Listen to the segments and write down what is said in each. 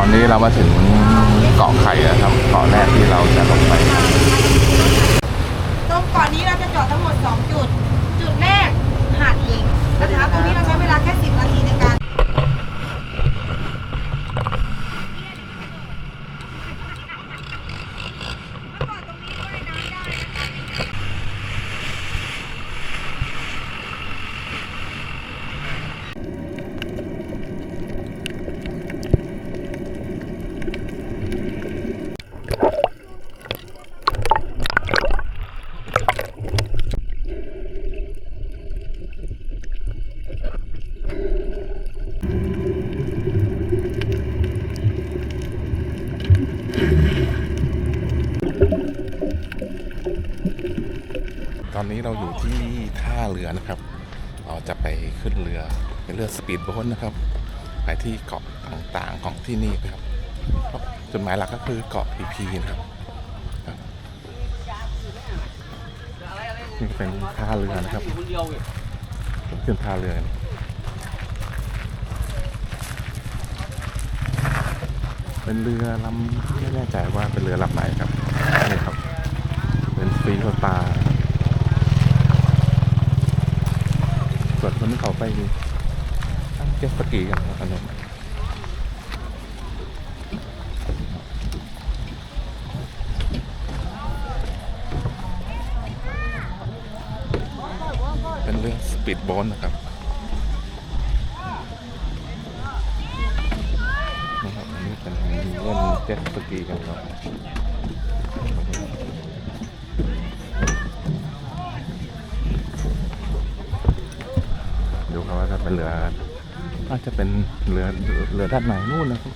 อนนี้เรามาถึงเกาะไข่แล้วครับเกาะแรกที่เราจะลงไป ตรงเก่อนนี้เราจะจอดทั้งหมด 2 จุด จุดแรกหาดหลิงนะคะตรงนี้เราใช้เวลาแค่ 10 นาทีใน อนนี้เราอยู่ที่ท่าเรือนะครับ เราจะไปขึ้นเรือเป็นเรือสปีดโบ๊ทนะครับ ไปที่เกาะต่างๆของที่นี่นะครับจุดหมายหลักก็คือเกาะพีพีนะครับนี่เป็นท่าเรือนะครับขึ้นท่าเรือเป็นเรือลำไม่แน่ใจว่าเป็นเรือลำไหนครับนี่ครับ เป็นฟรีสตาร์ส่วนคนที่ เขาไปตั้งเจ็ตสกีกันครับถนนเป็นเรื่องสปีดบ๊ทนะครับนะครับอันนี้เป็นเล่นเจ็ตสกีกันครับ ดูครับว่าจะเป็นเรืออาจจะเป็นเรือเรือด้านไหนนู่นนะครับ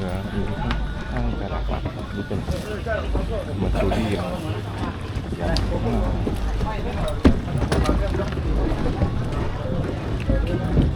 มีเรือมีข้างกระดักหลักครับนี่เป็นเหมือนซูดี้ครับต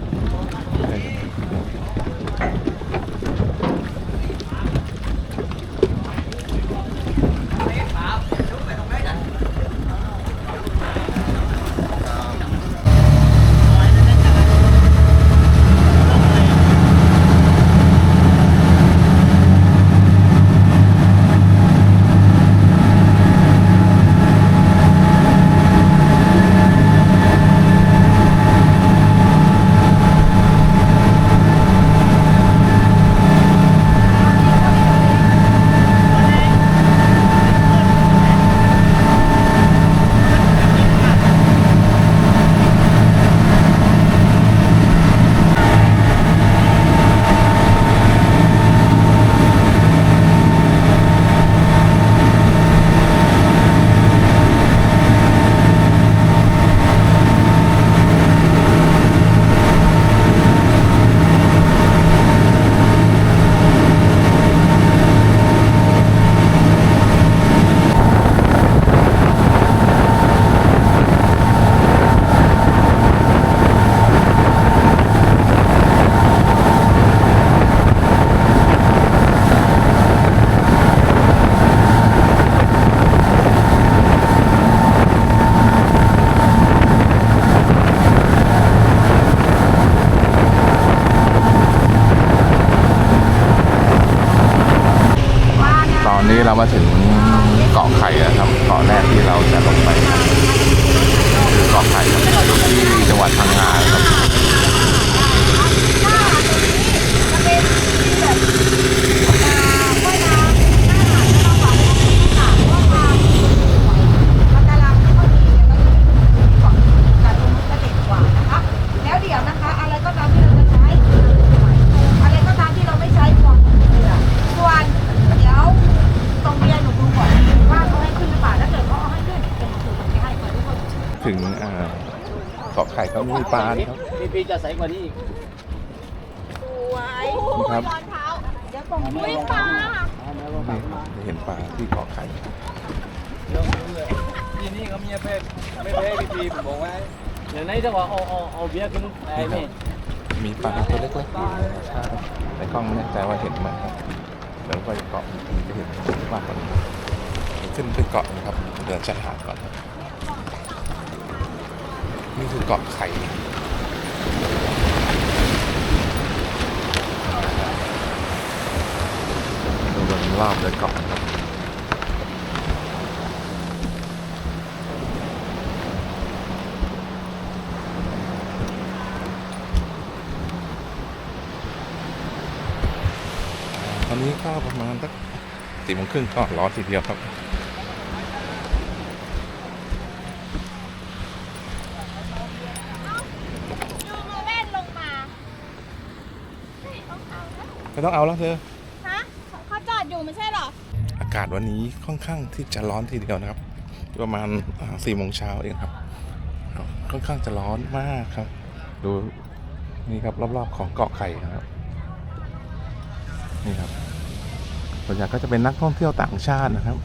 อนนี้เรามาถึงเกาะไข่แล้วครับ เกาะแรกที่เราจะลงไปครับคือเกาะไข่ครับอยู่ที่จังหวัดพังงาครับ แล้วเดี๋ยวนะคะ อะไรก็ตามที่เราจะใช้ อะไรก็ตามที่เราไม่ใช้ก่อนส่วนเดี๋ยวตรงเบียร์หนูดูก่อนว่าเขาให้ขึ้นหรือเปล่าถ้าเกิดเขาเอาให้ขึ้นเป็นสูตรที่ให้ก่อนทุกคน ถึงอ่าเกาะไข่ก็มีปลานะครับพีพีจะใสกว่านี้อีกสวยครับรอนเท้าเดี๋ยวตรงนี้ปลาเอามาลงนี่มาจะเห็นปลาที่เกาะไข่เดี๋ยวเมียเพศไม่แพ้พีพีผมบอกไว้เดี๋ยวไหนจะว่าเอาเอาเอาเบียร์กินไอ้นี่มีปลาตัวเล็กๆอยู่ใช่ในกล้องไม่แน่ใจว่าเห็นไหมครับเดี๋ยวไปเกาะจะเห็นมากกว่านี้ขึ้นไปเกาะนะครับเดินชายหาดก่อนครับ นี่คือเกาะไข่ดูบนรอบเลยเกาะนครับตอนนี้ก็ประมาณสักสี่โมงครึ่งก็ร้อนทีเดียวครับ ดูมือแว่นลงมาต้องเอานะ ไม่ต้องเอาแล้วเธอ ฮะเขาจอดอยู่ไม่ใช่เหรอ อากาศวันนี้ค่อนข้างที่จะร้อนทีเดียวนะครับ ประมาณสี่โมงเช้าเองครับครับ ค่อนข้างจะร้อนมากครับ ดูนี่ครับรอบๆของเกาะไข่นะครับ นี่ครับส่วนใหญ่ก็จะเป็นนักท่องเที่ยวต่างชาตินะครับ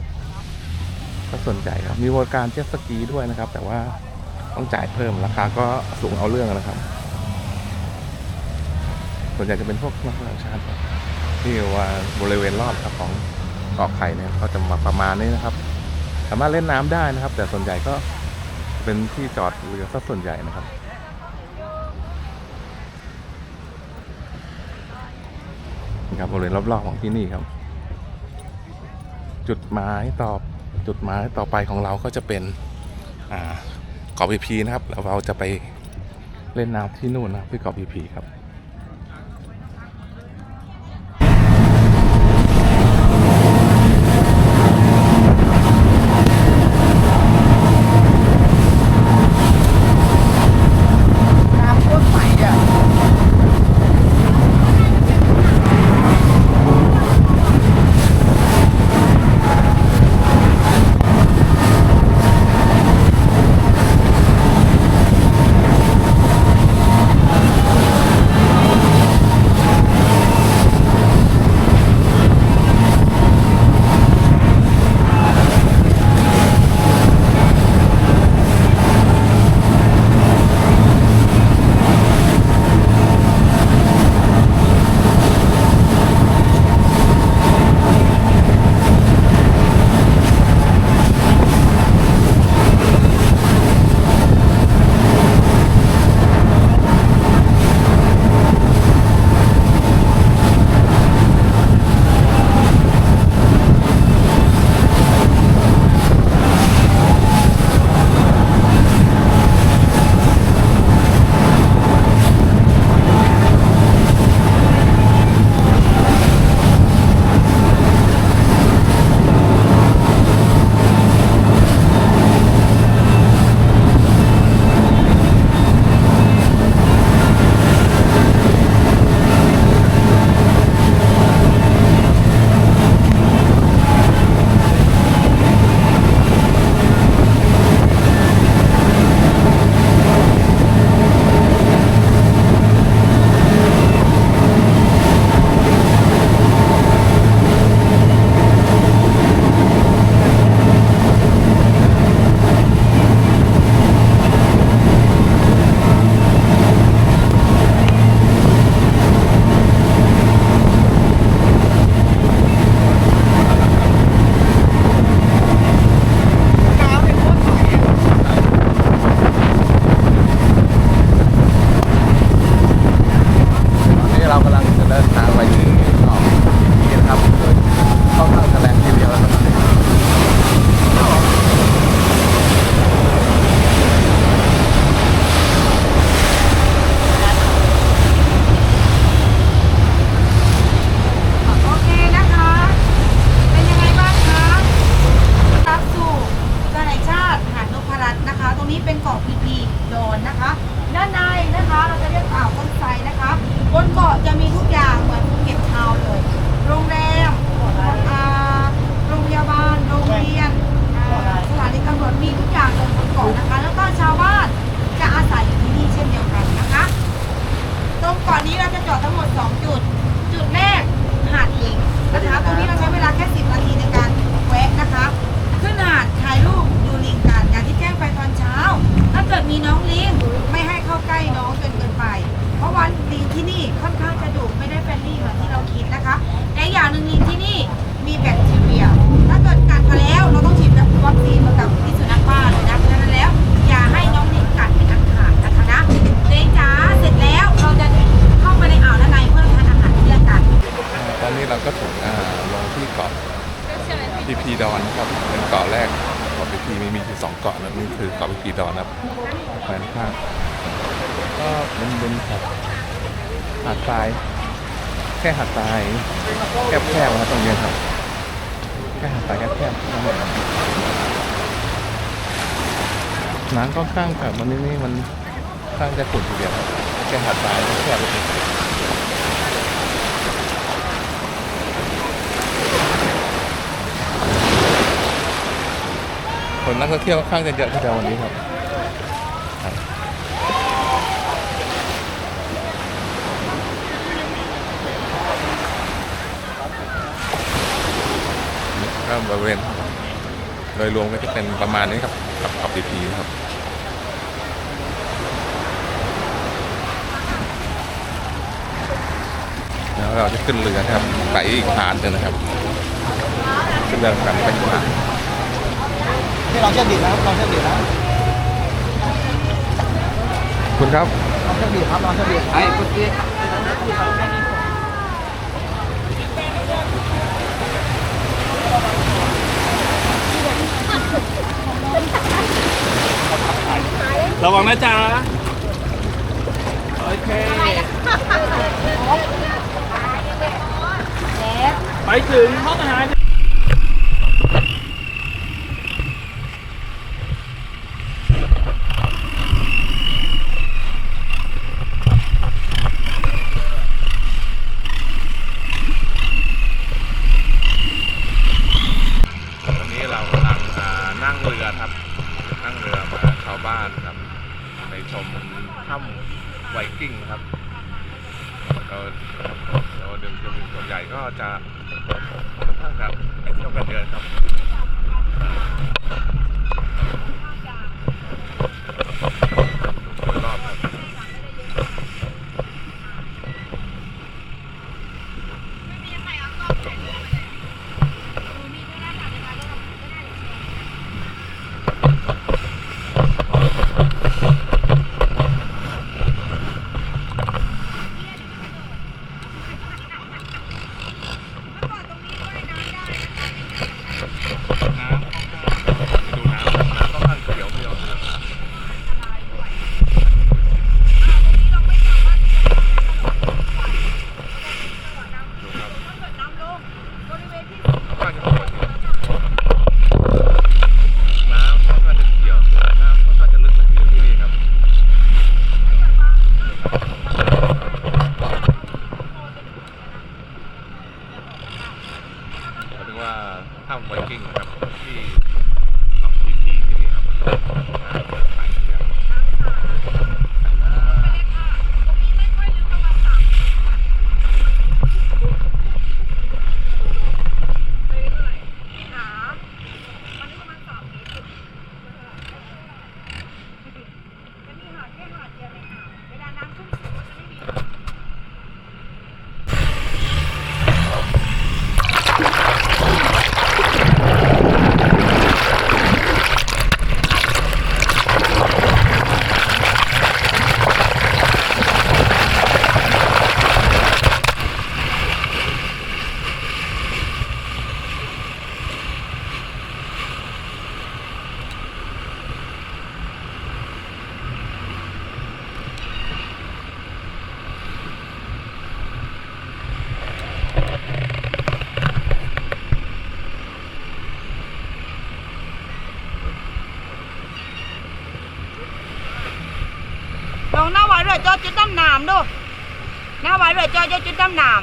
ก็สนใจครับมีบริการเจ็ตสกีด้วยนะครับ แต่ว่าต้องจ่ายเพิ่มราคาก็สูงเอาเรื่องนะครับ ส่วนใหญ่จะเป็นพวกนักท่องเที่ยวต่างชาติที่ว่าบริเวณรอบครับของเกาะไข่เนี่ยเขาจะมาประมาณนี้นะครับ สามารถเล่นน้ำได้นะครับ แต่ส่วนใหญ่ก็เป็นที่จอดเรือซะส่วนใหญ่นะครับครับบริเวณรอบๆของที่นี่ครับ จุดหมายต่อจุดหมายต่อไปของเราก็จะเป็นอ่าเกาะพีพีนะครับแล้วเราจะไปเล่นน้ำที่นู่นนะที่เกาะพีพีครับ เป็นเกาะพีพีโดนนะคะ ด้านในนะคะ เราจะเรียกอ่าวต้นไทรนะคะ บนเกาะจะมีทุกอย่างเหมือนภูเก็ตชาวเลย โรงแรมอาโรงพยาบาล โรงเรียนสถานีตำรวจมีทุกอย่างเลยบนเกาะนะคะ แล้วก็ชาวบ้านจะอาศัยอยู่ที่นี่เช่นเดียวกันนะคะ ตรงเกาะนี้เราจะจอดทั้งหมด 2 จุด จุดแรกหาดหญิงนะคะ ตรงนี้เราใช้เวลาแค่ 10 นาทีในการแวะนะคะ ขึ้นหาดถ่ายรูป ไปตอนเช้า ถ้าเกิดมีน้องลิงไม่ให้เข้าใกล้น้องจนเกินไป เพราะว่าลิงที่นี่ค่อนข้างจะดุไม่ได้เฟรนลี่เหมือนที่เราคิดนะคะแต่อย่างหนึ่งลิงที่นี่มีแบคทีเรีย ถ้าเกิดกัดมาแล้วเราต้องฉีดวัคซีนมากับที่สุนัขบ้าเลยนะเพรนั้นแล้วอย่าให้น้อง แค่หาดทรายแคบๆนะตรงเนี้ครับแค่หาดทรายแคบๆนั่นเองน้ำก็ข้างกับมันนี่มันข้างจะขุ่นทีเดียวครับแค่หาดทรายแคบเลยคนนักท่องเที่ยวค่อนข้างจะเยอะทีเดียววันนี้ครับ ก็ บริเวณโดยรวมก็จะเป็นประมาณนี้ครับกับกับพีพีครับแล้วเราจะขึ้นเรือนะครับไปอีกหาดหนึงนะครับ ขึ้นเรือกันไปอีกหาดนี่ลองเชือกดีดนะครับลองเชือกดีดนะคุณครับลองเชือกดีดครับลองเชือกดีดไอ้คุณพี่ ระวังนะจ๊ะ โอเค ไปถึงห้องอาหาร วันนี้เรากำลังอ่านั่งเรือครับ นั่งเรือมาชาวบ้านครับไปชมถ้ำไวกิ้งนะครับก็เราเดิมจะเป็นส่วนใหญ่ก็จะค่อนข้างจะไปเที่ยวกันเยอะครับรอบครับ น้ำดูน้ำน้ำค่อนข้างเขียวเขียวนะครับดูครับค่อนข้างจะสวยน้ำค่อนข้างจะเขียวน้ำค่อนข้างจะลึกเลยทีเดียวที่นี่ครับเขาเรียกว่าถ้ำไว กับที่เกาะพีพีที่นี่ครับน้ำเปิดใสทีเดียวใสมาก ลองหน้าไว้ด้วยจอจุดดำน้ำดูหน้า ไว้ด้วยจอจอจุดดำน้ำ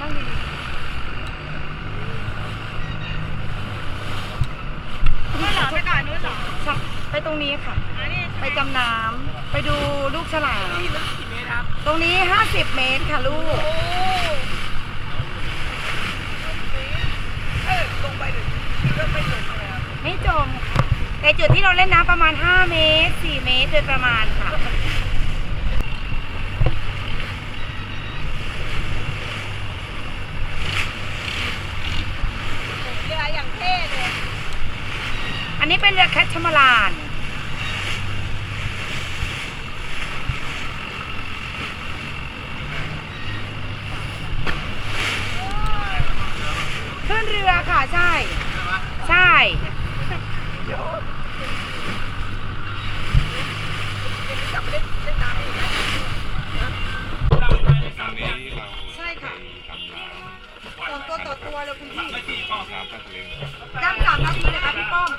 นั่งดีๆนี่นเหรอไปตรงนี้ค่ะ ไปจำน้ำไปดูลูกฉลาม ตรงนี้ 50 เมตรค่ะลูก ไม่จมค่ะแต่จุดที่เราเล่นน้ำประมาณ 5 เมตร 4 เมตรโดยประมาณค่ะ เรืออย่างเท่เลย อันนี้เป็นเรือแคทชมาลานอน ช่ใช่ค่ะทำร้าต่อตัวต่อตัวเลยคุณพี่ดั้ำสามนาทีเลยครับพี่ป้อม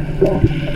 Oh,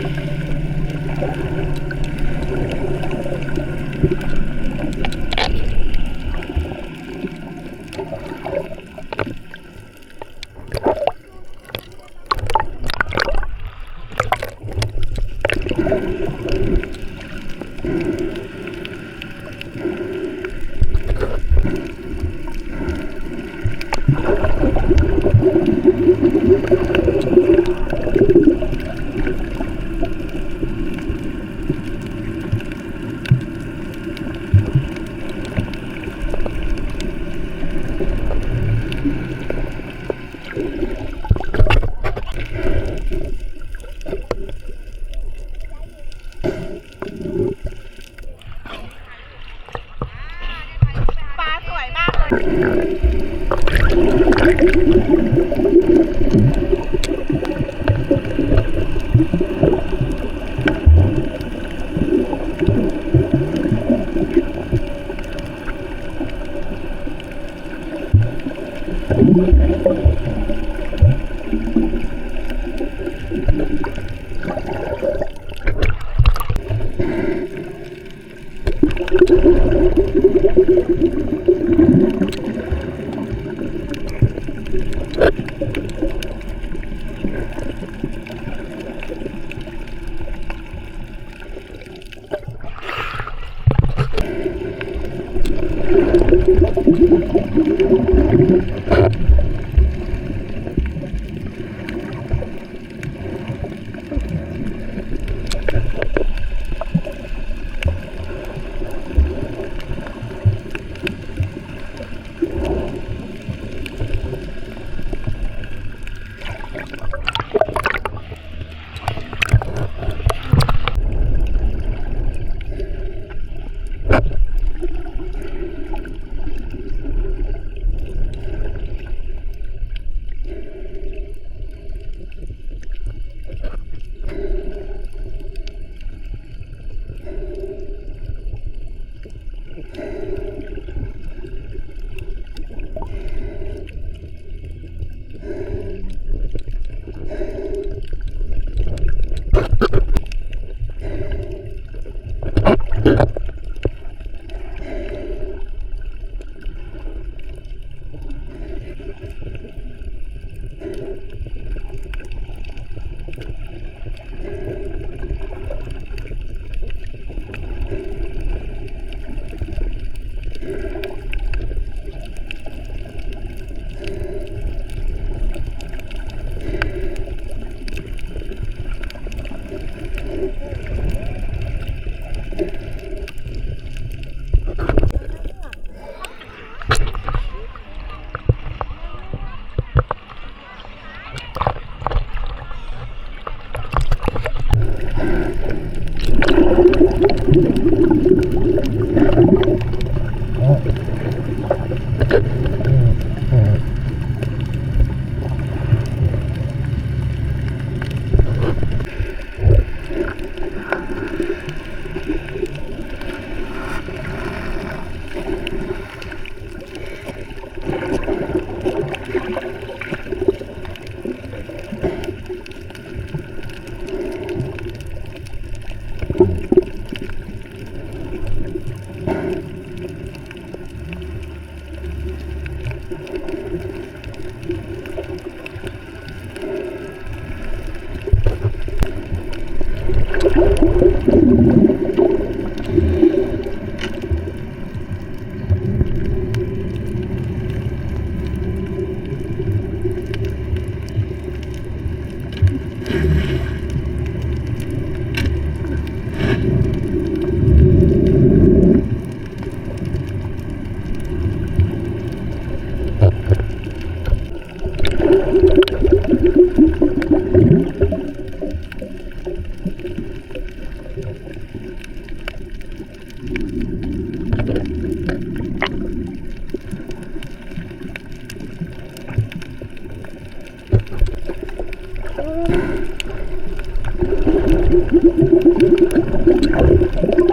าก Thank you.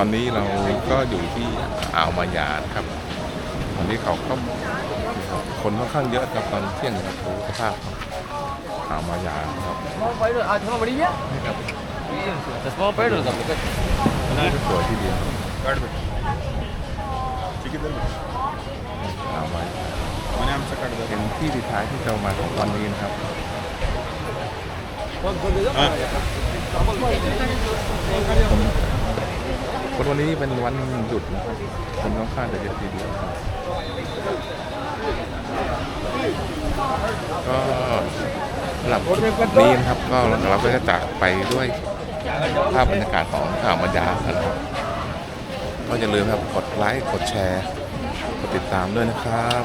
ตอนนี้เราก็อยู่ที่อ่าวมายานะครับวันนี้เขาก็คนค่อนข้างเยอะครับตอนเที่ยงครับดูสภาพครับอ่าวมายาครับนี่ครับสวยทีเดียวอ่าวมายาเป็นที่สุดท้ายที่เรามาของวันนี้นะครับ คนวันนี้เป็นวันหยุดนะครับคนค่อนข้างจะเยอะทีเดียวครับก็สำหรับนี้นะครับก็เราก็จะจากไปด้วยภาพบรรยากาศของข่าวมัญญานะครับก็อย่าลืมครับกดไลค์กดแชร์กดติดตามด้วยนะครับ